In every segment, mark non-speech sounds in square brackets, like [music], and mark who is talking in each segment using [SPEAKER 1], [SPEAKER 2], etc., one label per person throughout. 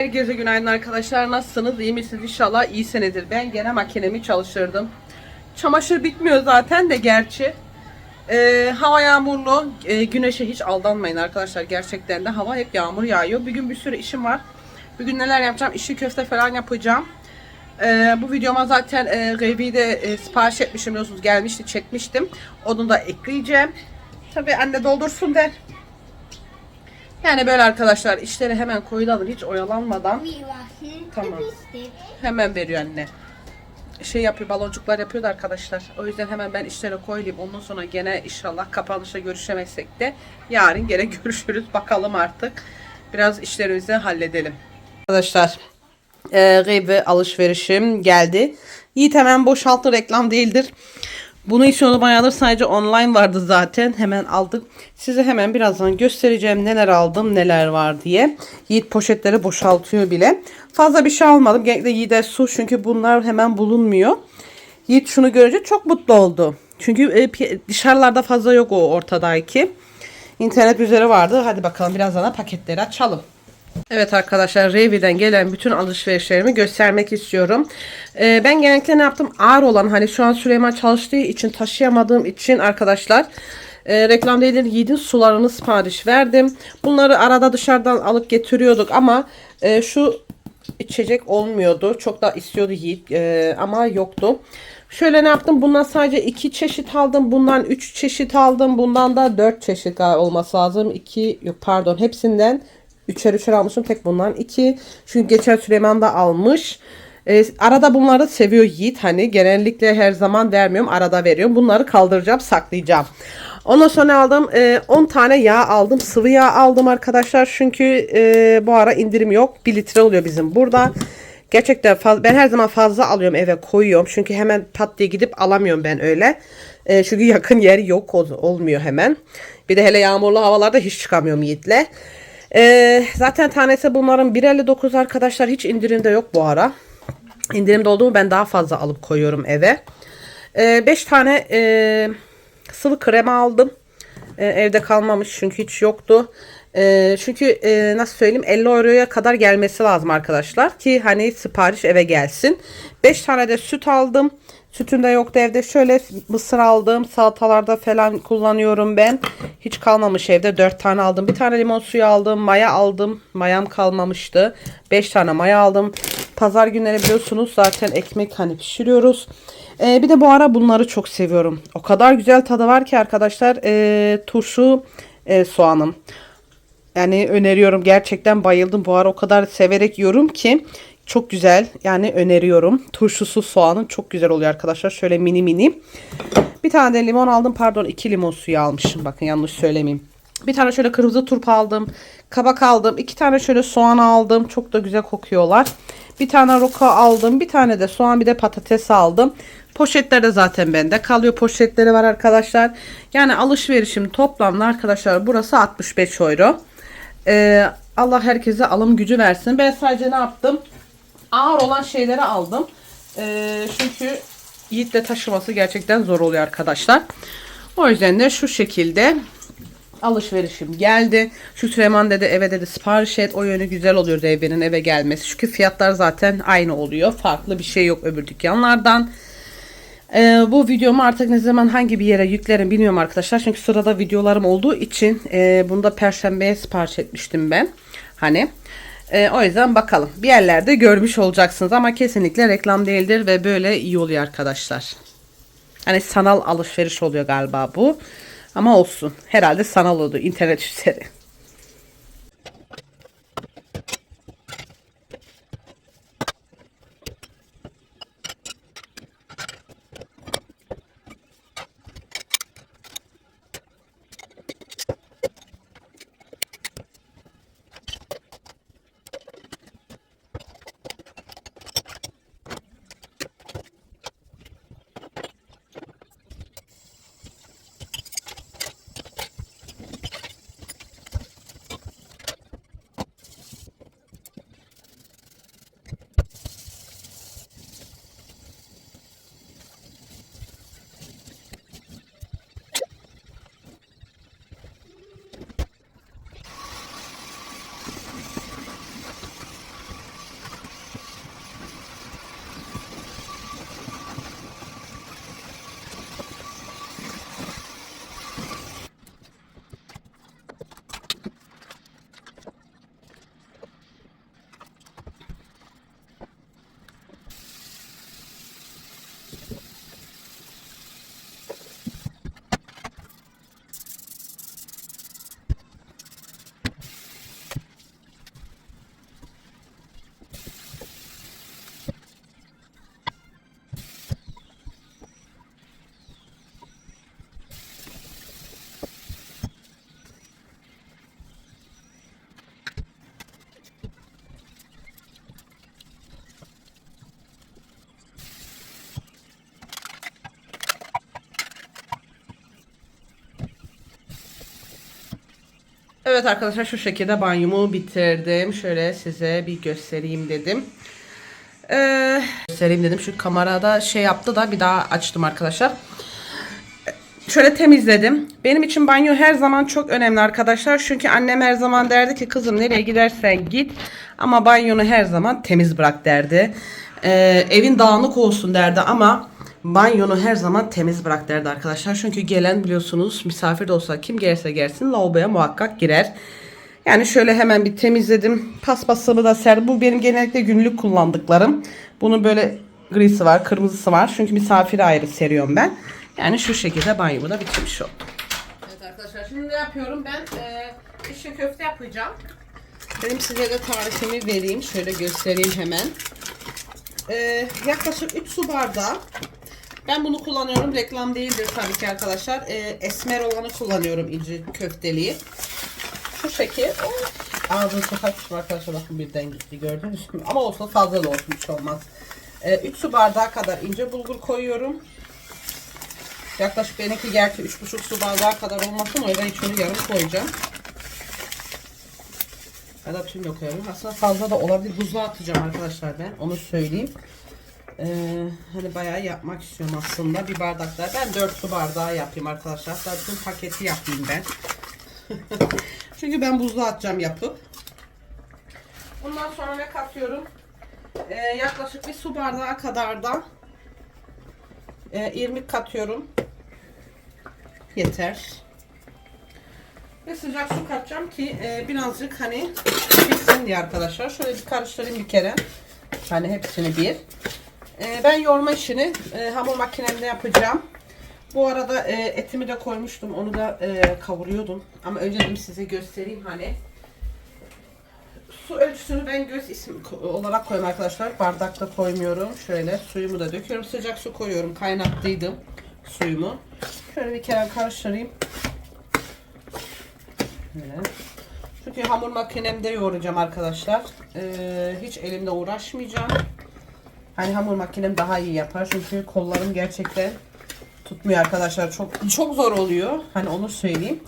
[SPEAKER 1] Herkese günaydın arkadaşlar. Nasılsınız? İyi misiniz? İnşallah iyisinizdir. Ben gene makinemi çalıştırdım. Çamaşır bitmiyor zaten de gerçi. Ee, hava yağmurlu. Ee, güneşe hiç aldanmayın arkadaşlar. Gerçekten de hava hep yağmur yağıyor. Bugün bir sürü işim var. Bugün neler yapacağım? İşi köfte falan yapacağım. Ee, bu videoma zaten e, Revi'de e, sipariş etmişim biliyorsunuz. Gelmişti çekmiştim. Onu da ekleyeceğim. Tabii anne doldursun der. Yani böyle arkadaşlar işleri hemen koyulalım hiç oyalanmadan. Tamam. Hemen veriyor anne. Şey yapıyor baloncuklar yapıyordu arkadaşlar. O yüzden hemen ben işlere koyayım. Ondan sonra gene inşallah kapanışta görüşemezsek de yarın gene [laughs] görüşürüz. Bakalım artık. Biraz işlerimizi halledelim. Arkadaşlar e, Gıybe alışverişim geldi. Yiğit hemen boşalttı reklam değildir. Bunu istiyordum bayağıdır sadece online vardı zaten. Hemen aldık. Size hemen birazdan göstereceğim neler aldım neler var diye. Yiğit poşetleri boşaltıyor bile. Fazla bir şey almadım. Genellikle Yiğit'e su çünkü bunlar hemen bulunmuyor. Yiğit şunu görünce çok mutlu oldu. Çünkü e, dışarılarda fazla yok o ortadaki. İnternet üzeri vardı. Hadi bakalım birazdan da paketleri açalım. Evet arkadaşlar Revi'den gelen bütün alışverişlerimi göstermek istiyorum. Ee, ben genellikle ne yaptım? Ağır olan hani şu an Süleyman çalıştığı için taşıyamadığım için arkadaşlar e, reklam değildir yiğidin sularını sipariş verdim. Bunları arada dışarıdan alıp getiriyorduk ama e, şu içecek olmuyordu. Çok da istiyordu Yiğit e, ama yoktu. Şöyle ne yaptım? Bundan sadece iki çeşit aldım. Bundan üç çeşit aldım. Bundan da dört çeşit olması lazım. İki yok pardon hepsinden üçer üçer almışım. Tek bundan iki. Çünkü geçen Süleyman da almış. E, arada bunları seviyor Yiğit. Hani genellikle her zaman vermiyorum. Arada veriyorum. Bunları kaldıracağım, saklayacağım. Ondan sonra aldım. e, 10 tane yağ aldım. Sıvı yağ aldım arkadaşlar. Çünkü e, bu ara indirim yok. 1 litre oluyor bizim burada. Gerçekten fazla, ben her zaman fazla alıyorum eve koyuyorum. Çünkü hemen pat diye gidip alamıyorum ben öyle. E, çünkü [laughs] yakın yer yok ol- olmuyor hemen. Bir de hele yağmurlu havalarda hiç çıkamıyorum Yiğit'le. E, zaten tanesi bunların 1.59 arkadaşlar. Hiç indirimde yok bu ara. İndirimde oldu mu ben daha fazla alıp koyuyorum eve. 5 tane e, sıvı krema aldım. E, evde kalmamış çünkü hiç yoktu. E, çünkü e, nasıl söyleyeyim 50 euroya kadar gelmesi lazım arkadaşlar ki hani sipariş eve gelsin. 5 tane de süt aldım. Sütün de yoktu evde. Şöyle mısır aldım. Salatalarda falan kullanıyorum ben. Hiç kalmamış evde. 4 tane aldım. Bir tane limon suyu aldım. Maya aldım. Mayam kalmamıştı. 5 tane maya aldım. Pazar günleri biliyorsunuz zaten ekmek hani pişiriyoruz. Ee, bir de bu ara bunları çok seviyorum. O kadar güzel tadı var ki arkadaşlar. Ee, turşu e, soğanım. Yani öneriyorum. Gerçekten bayıldım. Bu ara o kadar severek yiyorum ki. Çok güzel. Yani öneriyorum. Turşusu soğanın çok güzel oluyor arkadaşlar. Şöyle mini mini. Bir tane de limon aldım. Pardon iki limon suyu almışım. Bakın yanlış söylemeyeyim. Bir tane şöyle kırmızı turp aldım. Kabak aldım. iki tane şöyle soğan aldım. Çok da güzel kokuyorlar. Bir tane roka aldım. Bir tane de soğan bir de patates aldım. Poşetler de zaten bende kalıyor. Poşetleri var arkadaşlar. Yani alışverişim toplamda arkadaşlar burası 65 euro. Ee, Allah herkese alım gücü versin. Ben sadece ne yaptım? Ağır olan şeyleri aldım. Ee, çünkü Yiğit'le taşıması gerçekten zor oluyor arkadaşlar. O yüzden de şu şekilde alışverişim geldi. Şu Süleyman dedi eve dedi sipariş et. O yönü güzel oluyor evinin eve gelmesi. Çünkü fiyatlar zaten aynı oluyor. Farklı bir şey yok öbür dükkanlardan. Ee, bu videomu artık ne zaman hangi bir yere yüklerim bilmiyorum arkadaşlar. Çünkü sırada videolarım olduğu için e, bunu da perşembeye sipariş etmiştim ben. Hani e, o yüzden bakalım. Bir yerlerde görmüş olacaksınız ama kesinlikle reklam değildir ve böyle iyi oluyor arkadaşlar. Hani sanal alışveriş oluyor galiba bu. Ama olsun. Herhalde sanal oldu internet [laughs] üzeri. Evet arkadaşlar şu şekilde banyomu bitirdim. Şöyle size bir göstereyim dedim. Ee, göstereyim dedim. Şu kamerada şey yaptı da bir daha açtım arkadaşlar. Şöyle temizledim. Benim için banyo her zaman çok önemli arkadaşlar. Çünkü annem her zaman derdi ki kızım nereye gidersen git ama banyonu her zaman temiz bırak derdi. Ee, evin dağınık olsun derdi ama banyonu her zaman temiz bırak derdi arkadaşlar. Çünkü gelen biliyorsunuz misafir de olsa kim gelirse gelsin lavaboya muhakkak girer. Yani şöyle hemen bir temizledim. Paspasını da serdim. Bu benim genellikle günlük kullandıklarım. Bunun böyle grisi var, kırmızısı var. Çünkü misafire ayrı seriyorum ben. Yani şu şekilde banyomu da bitirmiş oldum. Evet arkadaşlar şimdi ne yapıyorum? Ben e, içli köfte yapacağım. Benim size de tarifimi vereyim. Şöyle göstereyim hemen. E, yaklaşık 3 su bardağı. Ben bunu kullanıyorum. Reklam değildir tabii ki arkadaşlar. E, esmer olanı kullanıyorum inci köfteliği. Şu şekil. Oh, Ağzını hafif arkadaşlar bakın birden gitti gördünüz mü? Ama olsun fazla da olsun hiç olmaz. 3 su bardağı kadar ince bulgur koyuyorum. Yaklaşık benimki gerçi 3,5 su bardağı kadar olmasın o yüzden içini yarım koyacağım. Ya da tüm de koyarım. Aslında fazla da olabilir. Buzluğa atacağım arkadaşlar ben. Onu söyleyeyim. Ee, hani bayağı yapmak istiyorum aslında. Bir bardakta. Ben 4 su bardağı yapayım arkadaşlar. Hatta bütün paketi yapayım ben. [laughs] Çünkü ben buzluğa atacağım yapıp. Bundan sonra ne katıyorum? Ee, yaklaşık bir su bardağı kadar da e, irmik katıyorum. Yeter. Ve sıcak su katacağım ki e, birazcık hani pişsin diye arkadaşlar. Şöyle bir karıştırayım bir kere. Hani hepsini bir. E, ben yoğurma işini e, hamur makinemde yapacağım. Bu arada e, etimi de koymuştum. Onu da e, kavuruyordum. Ama önce dedim size göstereyim hani. Su ölçüsünü ben göz isim olarak koyuyorum arkadaşlar. Bardakta koymuyorum. Şöyle suyumu da döküyorum. Sıcak su koyuyorum. Kaynattıydım suyumu. Şöyle bir kere karıştırayım. Böyle. Çünkü hamur makinemde yoğuracağım arkadaşlar. Ee, hiç elimde uğraşmayacağım. Hani hamur makinem daha iyi yapar. Çünkü kollarım gerçekten tutmuyor arkadaşlar. Çok çok zor oluyor. Hani onu söyleyeyim.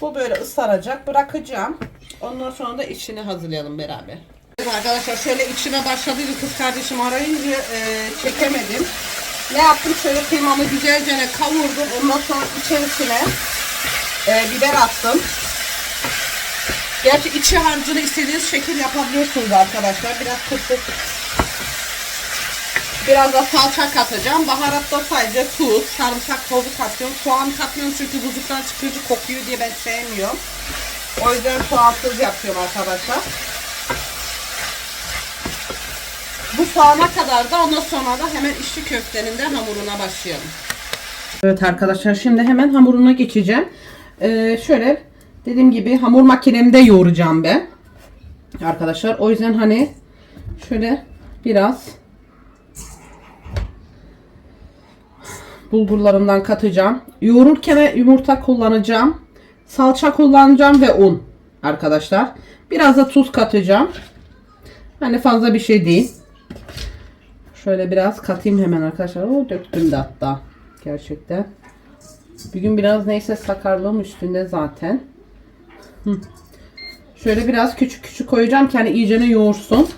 [SPEAKER 1] Bu böyle ıslanacak. Bırakacağım. Ondan sonra da içini hazırlayalım beraber. Evet arkadaşlar şöyle içime başladıydı kız kardeşim arayınca e, çekemedim. Ne yaptım? Şöyle kıymamı güzelce kavurdum. Ondan sonra içerisine e, biber attım. Gerçi içi harcını istediğiniz şekil yapabiliyorsunuz arkadaşlar. Biraz kısık. Biraz da salça katacağım. Baharatta sadece tuz, sarımsak tozu katıyorum. Soğan katmıyorum çünkü buzluktan çıkıcı kokuyor diye ben sevmiyorum. O yüzden soğansız yapıyorum arkadaşlar. Bu soğana kadar da ondan sonra da hemen içli köftenin de hamuruna başlayalım. Evet arkadaşlar şimdi hemen hamuruna geçeceğim. Ee, şöyle dediğim gibi hamur makinemde yoğuracağım ben. Arkadaşlar o yüzden hani şöyle biraz bulgurlarımdan katacağım. Yoğururken yumurta kullanacağım. Salça kullanacağım ve un arkadaşlar. Biraz da tuz katacağım. Hani fazla bir şey değil. Şöyle biraz katayım hemen arkadaşlar. O döktüm de hatta. Gerçekten. Bir gün biraz neyse sakarlığım üstünde zaten. Hı. Şöyle biraz küçük küçük koyacağım ki hani iyicene yoğursun.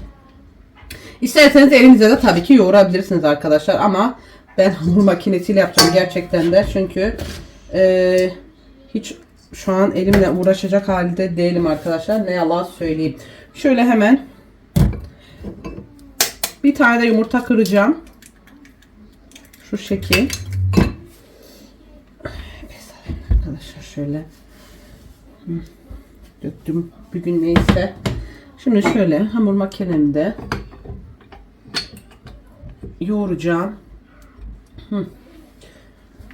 [SPEAKER 1] İsterseniz elinizle de tabii ki yoğurabilirsiniz arkadaşlar ama ben hamur makinesiyle yapacağım gerçekten de çünkü e, hiç şu an elimle uğraşacak halde değilim arkadaşlar ne yalan söyleyeyim. Şöyle hemen bir tane de yumurta kıracağım. Şu şekil. Arkadaşlar şöyle döktüm bir gün neyse. Şimdi şöyle hamur makinemde yoğuracağım.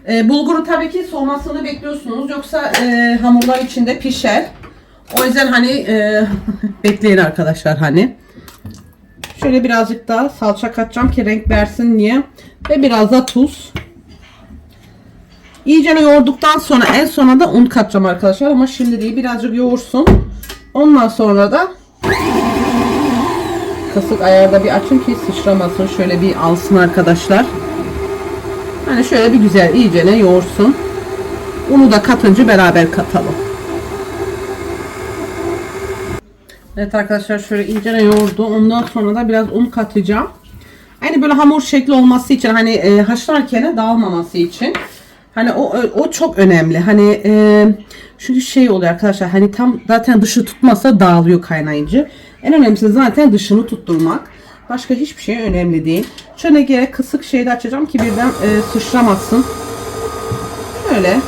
[SPEAKER 1] E, bulguru tabii ki soğumasını bekliyorsunuz. Yoksa e, hamurlar içinde pişer. O yüzden hani e, [laughs] bekleyin arkadaşlar hani. Şöyle birazcık daha salça katacağım ki renk versin diye. Ve biraz da tuz. İyice yoğurduktan sonra en sona da un katacağım arkadaşlar. Ama şimdi değil birazcık yoğursun. Ondan sonra da kasık ayarda bir açın ki sıçramasın. Şöyle bir alsın arkadaşlar. Hani şöyle bir güzel iyicene yoğursun. Unu da katınca beraber katalım. Evet arkadaşlar şöyle incene yoğurdu. Ondan sonra da biraz un katacağım. Hani böyle hamur şekli olması için hani e, haşlarken dağılmaması için. Hani o o çok önemli. Hani e, çünkü şey oluyor arkadaşlar hani tam zaten dışı tutmasa dağılıyor kaynayınca. En önemlisi zaten dışını tutturmak. Başka hiçbir şey önemli değil. Şöyle gerek kısık şeyde açacağım ki birden e, sıçramasın. Şöyle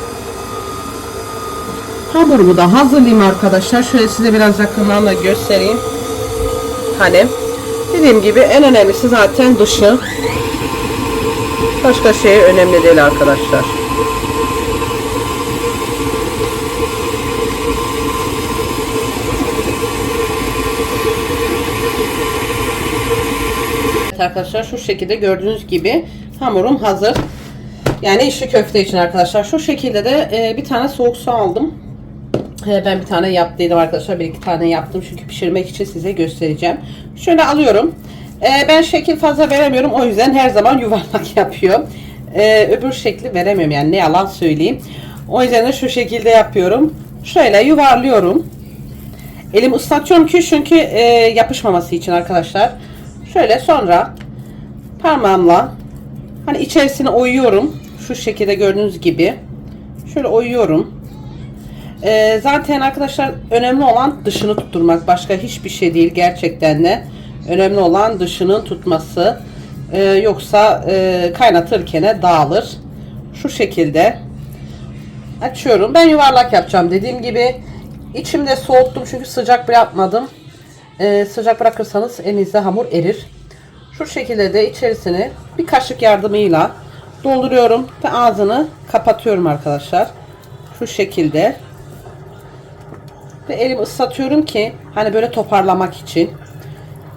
[SPEAKER 1] Hamurumu da hazırlayayım arkadaşlar. Şöyle size biraz yakından da göstereyim. Hani dediğim gibi en önemlisi zaten dışı. Başka şey önemli değil arkadaşlar. Arkadaşlar şu şekilde gördüğünüz gibi hamurum hazır. Yani işi köfte için arkadaşlar. Şu şekilde de e, bir tane soğuk su aldım. E, ben bir tane yaptıydım arkadaşlar. Bir iki tane yaptım. Çünkü pişirmek için size göstereceğim. Şöyle alıyorum. E, ben şekil fazla veremiyorum. O yüzden her zaman [laughs] yuvarlak yapıyorum. E, öbür şekli veremiyorum. Yani ne yalan söyleyeyim. O yüzden de şu şekilde yapıyorum. Şöyle yuvarlıyorum. Elimi ıslatıyorum ki çünkü e, yapışmaması için arkadaşlar. Şöyle sonra parmağımla hani içerisine oyuyorum. Şu şekilde gördüğünüz gibi. Şöyle oyuyorum. Ee, zaten arkadaşlar önemli olan dışını tutturmak. Başka hiçbir şey değil gerçekten de. Önemli olan dışının tutması. Ee, yoksa e, kaynatırken dağılır. Şu şekilde açıyorum. Ben yuvarlak yapacağım dediğim gibi. İçimde soğuttum çünkü sıcak bırakmadım. Ee, sıcak bırakırsanız elinizde hamur erir. Şu şekilde de içerisine bir kaşık yardımıyla dolduruyorum ve ağzını kapatıyorum arkadaşlar. Şu şekilde. Ve elimi ıslatıyorum ki hani böyle toparlamak için.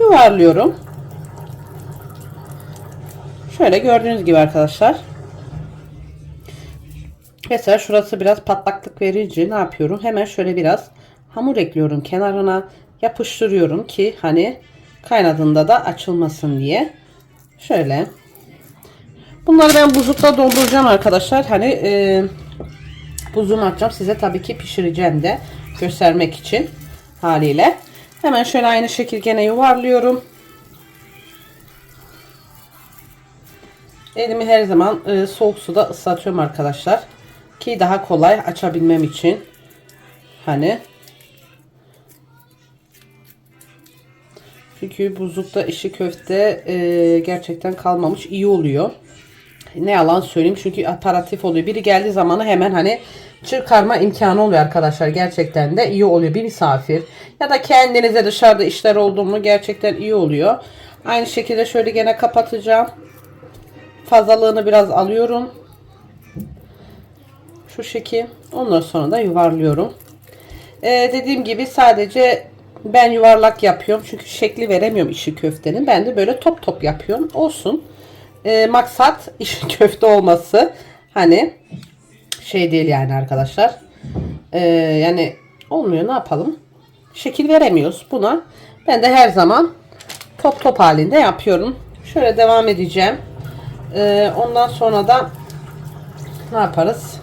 [SPEAKER 1] Yuvarlıyorum. Şöyle gördüğünüz gibi arkadaşlar. Mesela şurası biraz patlaklık verince ne yapıyorum? Hemen şöyle biraz hamur ekliyorum kenarına yapıştırıyorum ki hani kaynadığında da açılmasın diye. Şöyle. Bunları ben buzlukta dolduracağım arkadaşlar. Hani e, buzluğumu açacağım. Size tabii ki pişireceğim de göstermek için haliyle. Hemen şöyle aynı şekil gene yuvarlıyorum. Elimi her zaman e, soğuk suda ıslatıyorum arkadaşlar. Ki daha kolay açabilmem için. Hani Çünkü buzlukta işi köfte e, gerçekten kalmamış iyi oluyor. Ne yalan söyleyeyim çünkü aparatif oluyor. Biri geldiği zamanı hemen hani çıkarma imkanı oluyor arkadaşlar. Gerçekten de iyi oluyor bir misafir. Ya da kendinize dışarıda işler oldu mu gerçekten iyi oluyor. Aynı şekilde şöyle gene kapatacağım. Fazlalığını biraz alıyorum. Şu şekil. Ondan sonra da yuvarlıyorum. Ee, dediğim gibi sadece ben yuvarlak yapıyorum. Çünkü şekli veremiyorum işi köftenin. Ben de böyle top top yapıyorum. Olsun. Ee, maksat [laughs] işi köfte olması. Hani şey değil yani arkadaşlar. Ee, yani olmuyor ne yapalım. Şekil veremiyoruz buna. Ben de her zaman top top halinde yapıyorum. Şöyle devam edeceğim. Ee, ondan sonra da ne yaparız?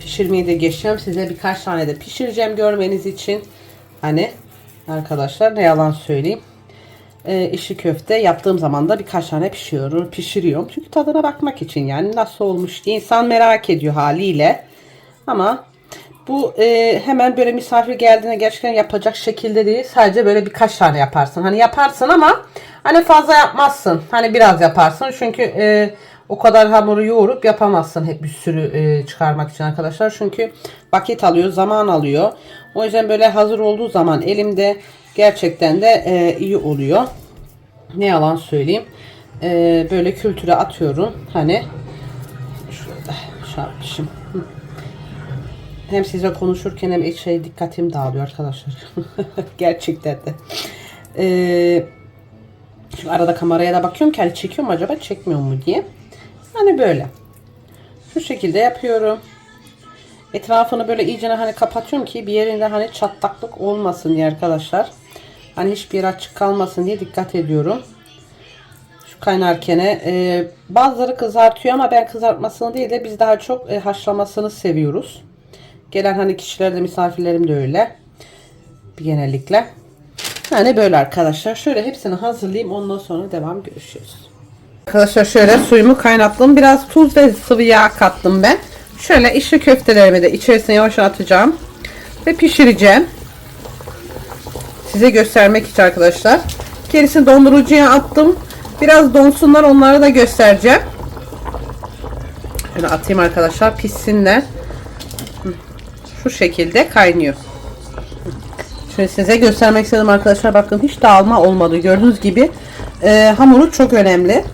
[SPEAKER 1] Pişirmeyi de geçeceğim. Size birkaç tane de pişireceğim görmeniz için. Hani arkadaşlar ne yalan söyleyeyim. E, işi köfte yaptığım zaman da birkaç tane pişiriyorum, pişiriyorum. Çünkü tadına bakmak için yani nasıl olmuş diye insan merak ediyor haliyle. Ama bu e, hemen böyle misafir geldiğinde gerçekten yapacak şekilde değil. Sadece böyle birkaç tane yaparsın. Hani yaparsın ama hani fazla yapmazsın. Hani biraz yaparsın. Çünkü e, o kadar hamuru yoğurup yapamazsın hep bir sürü e, çıkarmak için arkadaşlar. Çünkü vakit alıyor, zaman alıyor. O yüzden böyle hazır olduğu zaman elimde gerçekten de e, iyi oluyor. Ne yalan söyleyeyim. E, böyle kültüre atıyorum. Hani şurada şey yapmışım. Hı. Hem size konuşurken hem şey dikkatim dağılıyor arkadaşlar. [laughs] gerçekten de. Eee Şimdi arada kameraya da bakıyorum ki hani çekiyor mu acaba çekmiyor mu diye. Hani böyle. Şu şekilde yapıyorum. Etrafını böyle iyice hani kapatıyorum ki bir yerinde hani çatlaklık olmasın diye arkadaşlar. Hani hiçbir yer açık kalmasın diye dikkat ediyorum. Şu kaynarken e, bazıları kızartıyor ama ben kızartmasını değil de biz daha çok e, haşlamasını seviyoruz. Gelen hani kişiler de misafirlerim de öyle. Genellikle. Yani böyle arkadaşlar. Şöyle hepsini hazırlayayım. Ondan sonra devam görüşürüz. Arkadaşlar şöyle suyumu kaynattım. Biraz tuz ve sıvı yağ kattım ben. Şöyle içli köftelerimi de içerisine yavaş atacağım. Ve pişireceğim. Size göstermek için arkadaşlar. Gerisini dondurucuya attım. Biraz donsunlar onları da göstereceğim. Şöyle atayım arkadaşlar pişsinler. Şu şekilde kaynıyor. Şöyle size göstermek istedim arkadaşlar. Bakın hiç dağılma olmadı. Gördüğünüz gibi e, hamuru çok önemli.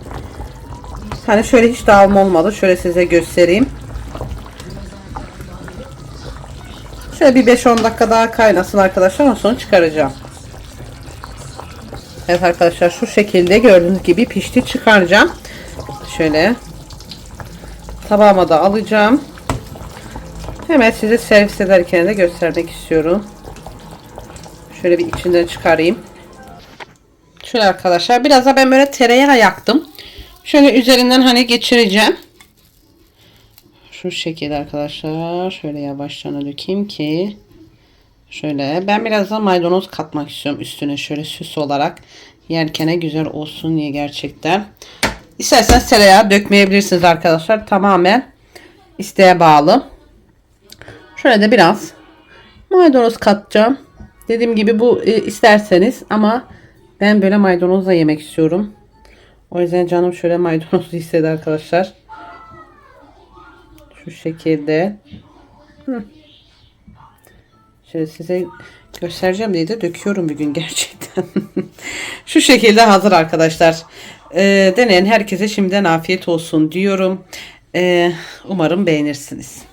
[SPEAKER 1] Hani şöyle hiç dağılma olmadı. Şöyle size göstereyim. Şöyle bir 5-10 dakika daha kaynasın arkadaşlar. Ondan sonra çıkaracağım. Evet arkadaşlar şu şekilde gördüğünüz gibi pişti çıkaracağım. Şöyle tabağıma da alacağım. Hemen size servis ederken de göstermek istiyorum. Şöyle bir içinden çıkarayım. Şöyle arkadaşlar biraz da ben böyle tereyağı yaktım. Şöyle üzerinden hani geçireceğim. Şu şekilde arkadaşlar. Şöyle yavaştan dökeyim ki. Şöyle ben biraz da maydanoz katmak istiyorum üstüne şöyle süs olarak. Yerkene güzel olsun diye gerçekten. İsterseniz tereyağı dökmeyebilirsiniz arkadaşlar. Tamamen isteğe bağlı. Şöyle de biraz maydanoz katacağım. Dediğim gibi bu e, isterseniz ama ben böyle maydanozla yemek istiyorum. O yüzden canım şöyle maydanozlu istedi arkadaşlar. Şu şekilde. Şöyle size göstereceğim diye de döküyorum bugün gerçekten. [laughs] Şu şekilde hazır arkadaşlar. Ee, deneyen herkese şimdiden afiyet olsun diyorum. Ee, umarım beğenirsiniz.